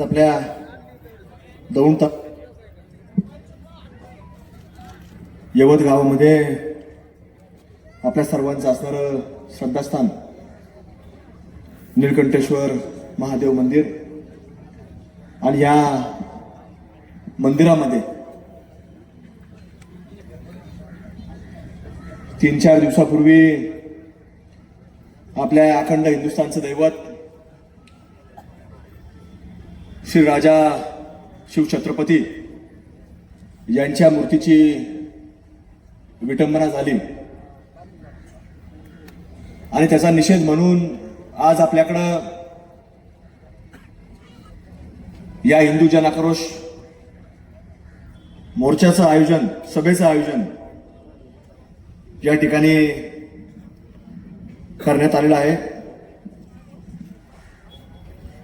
आपल्या दौंड यवत गावामध्ये आपल्या सर्वांचं असणारं श्रद्धास्थान निळकंठेश्वर महादेव मंदिर आणि या मंदिरामध्ये तीन चार दिवसापूर्वी आपल्या अखंड हिंदुस्थानचं दैवत श्री राजा शिवछत्रपती यांच्या मूर्तीची विटंबना झाली. आणि त्याचा निषेध म्हणून आज आपल्याकडं या हिंदू जनाक्रोश मोर्चाचं आयोजन सभेचं आयोजन या ठिकाणी करण्यात आलेलं आहे.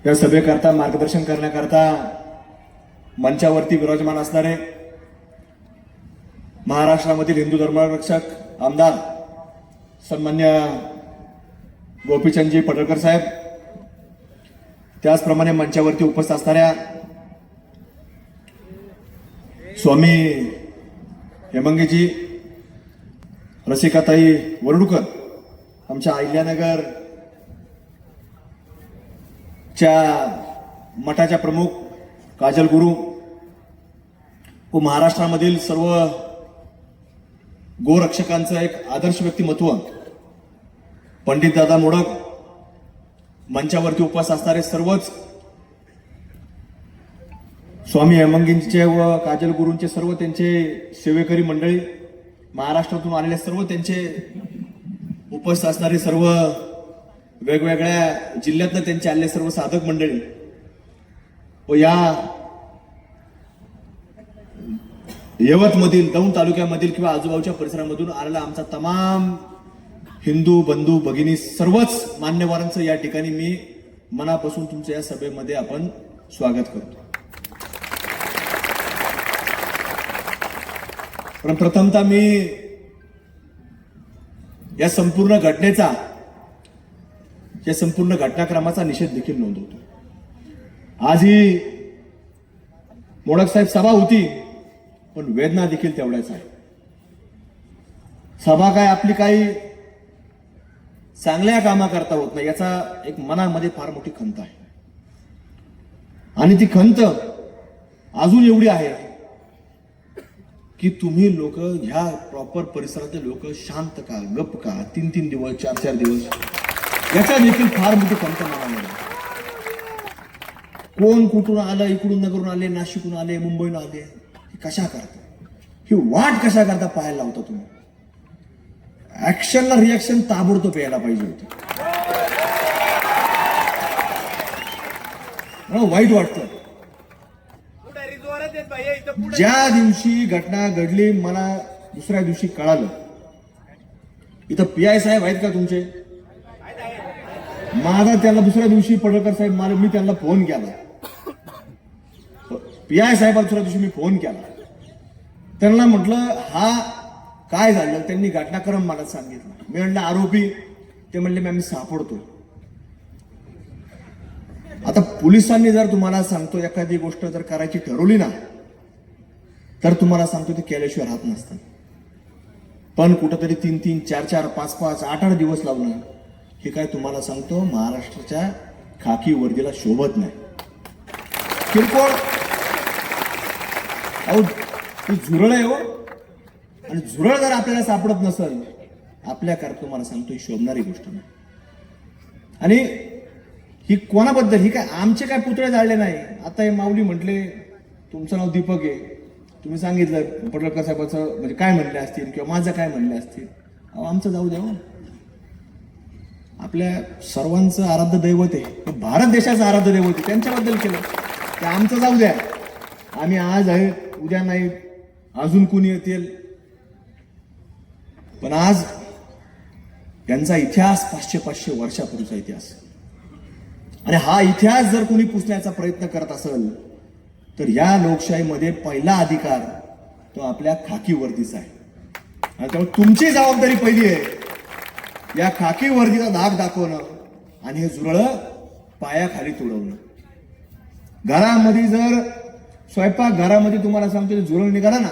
या सभेकरता मार्गदर्शन करण्याकरता मंचावरती विराजमान असणारे महाराष्ट्रामधील हिंदू धर्मरक्षक आमदार सन्मान्य गोपीचंदजी पडळकर साहेब त्याचप्रमाणे मंचावरती उपस्थित असणाऱ्या स्वामी हेमंगेजी रसिकाताई वरडूकर आमच्या अहिल्यानगर च्या मठाच्या प्रमुख काजल गुरु व महाराष्ट्रामधील सर्व गोरक्षकांचं एक आदर्श व्यक्तिमत्व पंडित दादा मोडक मंचावरती उपवास असणारे सर्वच स्वामी हेमंगींचे व काजल गुरूंचे सर्व त्यांचे सेवेकरी मंडळी महाराष्ट्रातून आलेले सर्व त्यांचे उपस्थित असणारे सर्व वेगवेगळ्या जिल्ह्यातनं त्यांचे आले सर्व साधक मंडळी व या यवतमधील दौंड तालुक्यामधील किंवा आजूबाजूच्या परिसरामधून आलेला आमचा तमाम हिंदू बंधू भगिनी सर्वच मान्यवरांचं या ठिकाणी मी मनापासून तुमच्या या सभेमध्ये आपण स्वागत करतो. पण प्रथमतः मी या संपूर्ण घटनेचा या संपूर्ण घटनाक्रमाचा निषेध देखील नोंदवतो. आज ही मोडक साहेब सभा होती पण वेदना देखील तेवढ्याच आहे सभा काय आपली काही चांगल्या कामा करता होत नाही याचा एक मनामध्ये फार मोठी खंत आहे. आणि ती खंत अजून एवढी आहे की तुम्ही लोक ह्या प्रॉपर परिसरातले लोक शांत का गप का तीन तीन दिवस चार चार दिवस याचा देखील फार मोठी खंत मनामध्ये कोण कुठून आलं इकडून नगरून आले नाशिकहून आले मुंबईहून आले हे कशा करता? ही वाट कशा करता पाहायला लावता तुम्ही? ऍक्शनला रिॲक्शन ताबडतोब यायला पाहिजे होती. मला वाईट वाटतं. ज्या दिवशी घटना घडली मला दुसऱ्या दिवशी कळालं. इथं पी आय साहेब आहेत का तुमचे? माझा त्यांना दुसऱ्या दिवशी पडळकर साहेब मला मी त्यांना फोन केला. पी आय साहेबाला दुसऱ्या दिवशी मी फोन केला. त्यांना म्हटलं हा काय झालं? त्यांनी घटनाक्रम मला सांगितलं. मी म्हणलं आरोपी. ते म्हणले मी आम्ही सापडतो आता पोलिसांनी जर तुम्हाला सांगतो एखादी गोष्ट जर करायची ठरवली ना तर तुम्हाला सांगतो ते केल्याशिवाय राहत नसतात. पण कुठंतरी तीन तीन चार चार पाच पाच आठ आठ दिवस लावणं हे काय तुम्हाला सांगतो महाराष्ट्राच्या खाकी वर्दीला शोभत नाही. किरकोळ. अहो ती झुरळ आहे हो. आणि झुरळ जर आपल्याला सापडत नसेल आपल्याकरता तुम्हाला सांगतो ही शोभणारी गोष्ट नाही. आणि ही कोणाबद्दल ही काय आमचे काय पुतळे जाळले नाही? आता हे माऊली म्हटले तुमचं नाव दीपक आहे. तुम्ही सांगितलं पडळकर साहेबाचं म्हणजे काय म्हणले असतील किंवा माझं काय म्हणले असतील? अहो आमचं जाऊ द्या हो. आपल्या सर्वांचं आराध्य दैवत आहे. हे भारत देशाचं आराध्य दैवत आहे. त्यांच्याबद्दल केलं. ते आमचं जाऊ द्या. आम्ही आज आहे. उद्या नाही. अजून कोणी येतील? पण आज त्यांचा इतिहास पाचशे पाचशे वर्षापूर्वीचा इतिहास. आणि हा इतिहास जर कोणी पुसण्याचा प्रयत्न करत असेल तर या लोकशाहीमध्ये पहिला अधिकार तो आपल्या खाकी वर्दीचा आहे. आणि त्यामुळे तुमची जबाबदारी पहिली आहे. या खाकी वर्दीचा धाक दाखवणं आणि हे झुरळं पायाखाली तुडवणं. घरामध्ये जर स्वयंपाक घरामध्ये तुम्हाला सांगतो झुरळ निघाला ना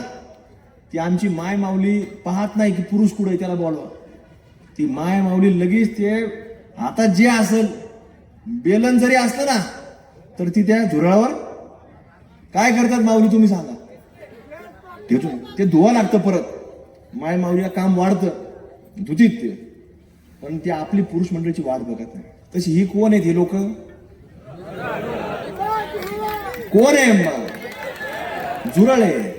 ती आमची माय माऊली पाहत नाही की पुरुष कुठे आहे, त्याला बोलवा. ती माय माऊली लगेच ते आता जे असेल बेलन जरी असलं ना तर ती त्या झुरळावर काय करतात माऊली तुम्ही सांगा. ते धुवा लागतं परत. माय माऊलीला काम वाढतं धुतीत ते. पण ती आपली पुरुष मंडळीची वाट बघत नाही. तशी ही कोण आहेत ही लोक? कोण आहे मग? झुरळ आहे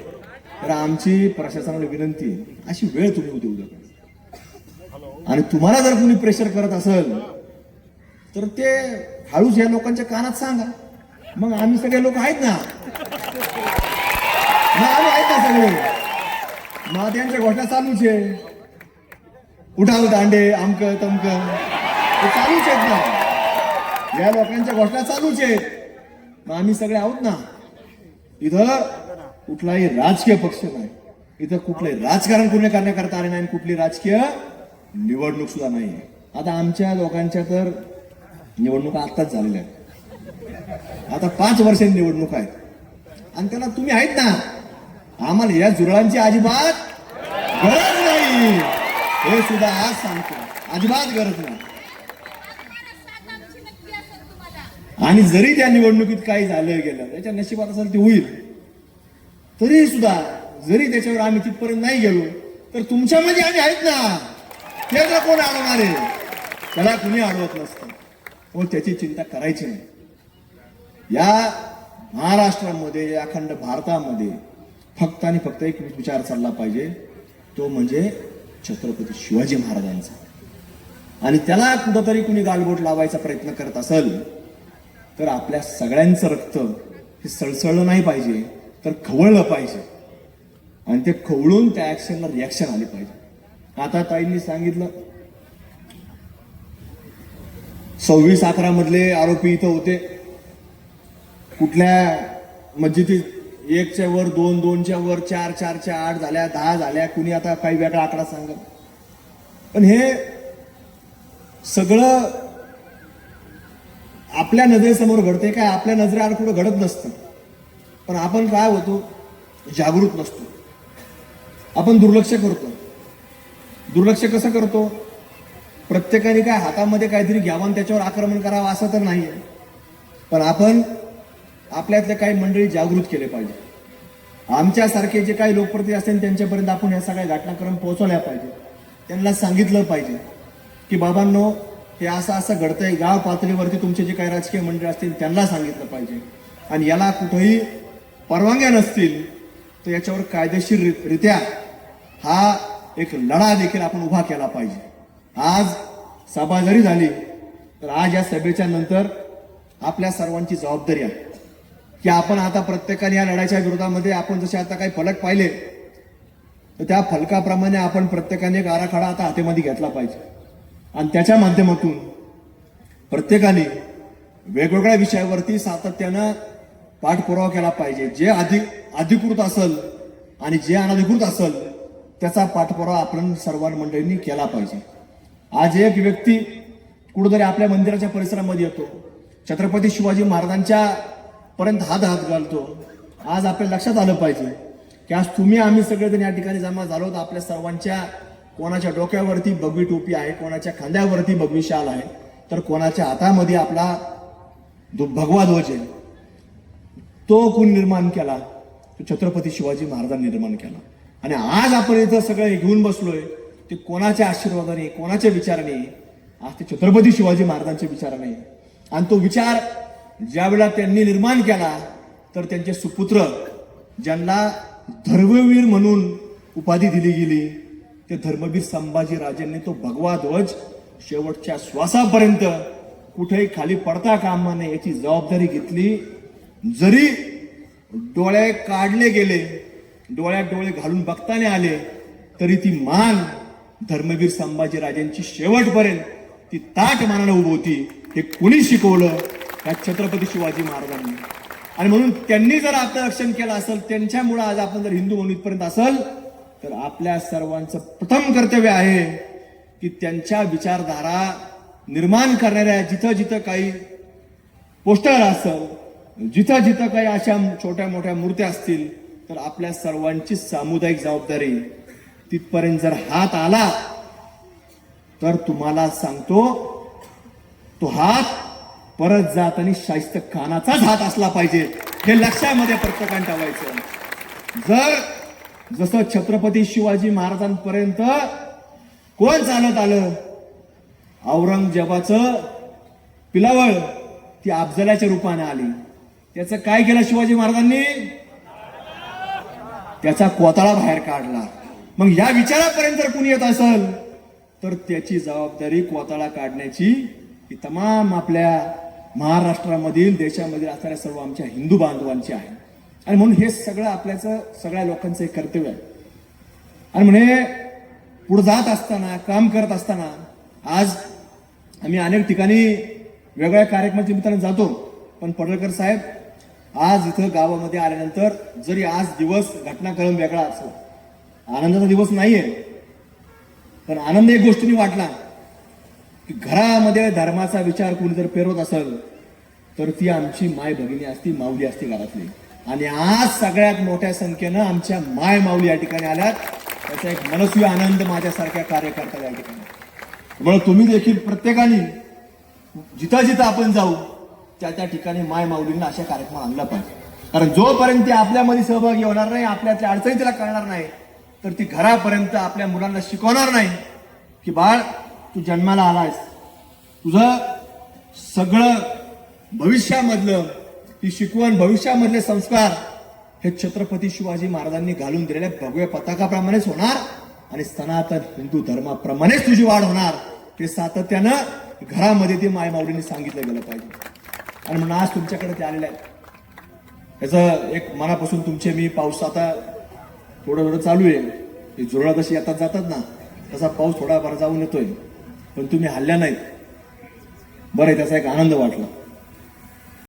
तर आमची प्रशासनाला विनंती अशी वेळ तुम्ही देऊ उद्या आणि तुम्हाला जर कोणी प्रेशर करत असेल तर ते हळूच या लोकांच्या कानात सांगा. मग आम्ही सगळे लोक आहेत ना? मग आम्ही आहेत ना सगळे? मग त्यांच्या घोषणा चालूच आहे. उठाल दांडे आमक तमक. ते चालूच आहेत ना. या लोकांच्या घोषणा चालूच आहेत. मग आम्ही सगळे आहोत ना. इथं कुठलाही राजकीय पक्ष नाही. इथं कुठलंही राजकारण कुणी करण्याकरता आले नाही आणि कुठली राजकीय निवडणूक सुद्धा नाही. आता आमच्या लोकांच्या तर निवडणुका आत्ताच झालेल्या आहेत. आता पाच वर्षांनी निवडणूक आहेत. आणि त्याला तुम्ही आहेत ना. आम्हाला या जुरळांची अजिबात गरज नाही. हे सुद्धा आज सांगतो. अजिबात गरज नाही. आणि जरी त्या निवडणुकीत काही झालं गेलं त्याच्या नशिबात असेल ते होईल. तरी सुद्धा जरी त्याच्यावर आम्ही तिथपर्यंत नाही गेलो तर तुमच्यामध्ये आम्ही आहेत ना. त्याला कोण अडवणार आहे? त्याला कुणी अडवत नसतं. व त्याची चिंता करायची नाही. या महाराष्ट्रामध्ये या अखंड भारतामध्ये फक्त आणि फक्त एक विचार चालला पाहिजे. तो म्हणजे छत्रपती शिवाजी महाराजांचा. आणि त्याला कुठंतरी कुणी गालबोट लावायचा प्रयत्न करत असेल तर आपल्या सगळ्यांचं रक्त हे सळसळलं नाही पाहिजे तर खवळलं पाहिजे. आणि ते खवळून त्या ॲक्शनला रिॲक्शन आली पाहिजे. आता ताईंनी सांगितलं सव्वीस अकरा मधले आरोपी इथं होते. कुठल्या मस्जिदीत एकच्या वर दोन दोनच्या वर चार चारच्या आठ झाल्या दहा झाल्या कुणी आता काही वेगळा आकडा सांगत पण हे सगळं आपल्या नजरेसमोर घडते काय? आपल्या नजरेआड कुठं घडत नसतं. पण आपण काय होतो? जागृत नसतो. आपण दुर्लक्ष करतो. दुर्लक्ष कसं करतो? प्रत्येकाने काय हातामध्ये काहीतरी घ्यावं आणि त्याच्यावर आक्रमण करावं असं तर नाही आहे पण आपण आपल्यातले काही मंडळी जागृत केले पाहिजे. आमच्यासारखे जे काही लोकप्रतिनिधी असतील त्यांच्यापर्यंत आपण ह्या सगळ्या घटनाक्रम पोहोचवल्या पाहिजे. त्यांना सांगितलं पाहिजे की बाबांनो हे असं असं घडतंय. गाव पातळीवरती तुमचे जे काही राजकीय मंडळ असतील त्यांना सांगितलं पाहिजे. आणि याला कुठंही परवानग्या नसतील तर याच्यावर कायदेशीर रित्या हा एक लढा देखील आपण उभा केला पाहिजे. आज सभा जरी झाली तर आज या सभेच्या नंतर आपल्या सर्वांची जबाबदारी आहे. की आपण आता प्रत्येकाने या लढाईच्या विरोधामध्ये आपण जसे आता काही फलक पाहिले तर त्या फलकाप्रमाणे आपण प्रत्येकाने एक आराखडा आता हातेमध्ये घेतला पाहिजे. आणि त्याच्या माध्यमातून प्रत्येकाने वेगवेगळ्या विषयावरती सातत्यानं पाठपुरावा केला पाहिजे. जे अधिक अधिकृत असेल आणि जे अनधिकृत असेल त्याचा पाठपुरावा आपण सर्व मंडळींनी केला पाहिजे. आज एक व्यक्ती कुठेतरी आपल्या मंदिराच्या परिसरामध्ये येतो. छत्रपती शिवाजी महाराजांच्या पर्यंत हात हात घालतो. आज आपल्या लक्षात आलं पाहिजे की आज तुम्ही आम्ही सगळेजण या ठिकाणी जमा झालो तर आपल्या सर्वांच्या कोणाच्या डोक्यावरती भगवी टोपी आहे कोणाच्या खांद्यावरती बगवी शाल आहे तर कोणाच्या हातामध्ये आपला जो भगवा ध्वज आहे. तो कोण निर्माण केला? तो छत्रपती शिवाजी महाराजांनी निर्माण केला. आणि आज आपण इथं सगळे घेऊन बसलोय ते कोणाच्या आशीर्वादाने कोणाच्या विचाराने? आज ते छत्रपती शिवाजी महाराजांच्या विचाराने. आणि तो विचार ज्यावेळेला त्यांनी निर्माण केला तर त्यांचे सुपुत्र ज्यांना धर्मवीर म्हणून उपाधी दिली गेली ते धर्मवीर संभाजी राजेंनी तो भगवा ध्वज शेवटच्या श्वासापर्यंत कुठेही खाली पडता कामा नये याची जबाबदारी घेतली. जरी डोळे काढले गेले डोळ्यात डोळे घालून बघताना आले तरी ती मान धर्मवीर संभाजी राजांची शेवटपर्यंत ती ताट मानानं उभी होती हे कुणी शिकवलं? या छत्रपती शिवाजी महाराजांनी. आणि म्हणून त्यांनी जर आत्मरक्षण केलं असेल त्यांच्यामुळे आज आपण जर हिंदू म्हणून इथपर्यंत असेल तर आपल्या सर्वांचं प्रथम कर्तव्य आहे की त्यांच्या विचारधारा निर्माण करणाऱ्या जिथं जिथं काही पोस्टर असेल जिथं जिथं काही अशा छोट्या मोठ्या मूर्त्या असतील तर आपल्या सर्वांची सामुदायिक जबाबदारी तिथपर्यंत जर हात आला तर तुम्हाला सांगतो तो हात परत जात आणि शाहिस्त खानाचाच हात असला पाहिजे. हे लक्षामध्ये प्रत्येकाने ठेवायचं. जर जसं छत्रपती शिवाजी महाराजांपर्यंत कोण चालत आलं? औरंगजेबाचं पिलावळ ती अफजलाच्या रूपाने आली. त्याचं काय केलं शिवाजी महाराजांनी? त्याचा कोताळा बाहेर काढला. मग या विचारापर्यंत जर कुणी येत असेल तर त्याची जबाबदारी कोताळा काढण्याची ही तमाम आपल्या महाराष्ट्रामधील देशामधील असणाऱ्या सर्व आमच्या हिंदू बांधवांची आहे. आणि म्हणून हे सगळं आपल्याचं सगळ्या लोकांचं एक कर्तव्य आहे. आणि म्हणे पुढे जात असताना काम करत असताना आज आम्ही अनेक ठिकाणी वेगळ्या कार्यक्रमाच्या निमित्ताने जातो. पण पडळकर साहेब आज इथं गावामध्ये आल्यानंतर जरी आज दिवस घटनाक्रम वेगळा असला आनंदाचा दिवस नाहीये पण आनंद एक गोष्टीने वाटला. की घरामध्ये धर्माचा विचार कोणी जर पेरवत असेल तर ती आमची माय भगिनी असती माऊली असती घरातली आणि आज सगळ्यात मोठ्या संख्येनं आमच्या माय माऊली या ठिकाणी आल्यात. त्याचा एक मनस्वी आनंद माझ्यासारख्या कार्यकर्त्याला या ठिकाणी. त्यामुळे तुम्ही देखील प्रत्येकाने जिथं जिथं आपण जाऊ त्या त्या ठिकाणी माय माऊलींना अशा कार्यक्रम आणला पाहिजे. कारण जोपर्यंत ती आपल्यामध्ये सहभागी होणार नाही आपल्यातल्या अडचणी तिला कळणार नाही तर ती घरापर्यंत आपल्या मुलांना शिकवणार नाही की बाळ तू जन्माला आलायस. तुझं सगळं भविष्यामधलं ती शिकवण भविष्यामधले संस्कार हे छत्रपती शिवाजी महाराजांनी घालून दिलेल्या भगव्या पताकाप्रमाणेच होणार आणि सनातन हिंदू धर्माप्रमाणेच तुझी वाढ होणार. ते सातत्यानं घरामध्ये ते मायमावडीने सांगितलं गेलं पाहिजे. आणि म्हणून आज तुमच्याकडे ते आलेले आहे याचं एक मनापासून तुमचे मी पाऊस आता थोडं थोडं चालू आहे. हे जुरळा जशी येतात जातात ना तसा पाऊस थोडाफार जाऊन येतोय. पण तुम्ही हल्ल्या नाहीत. बरं आहे, त्याचा एक आनंद वाटला.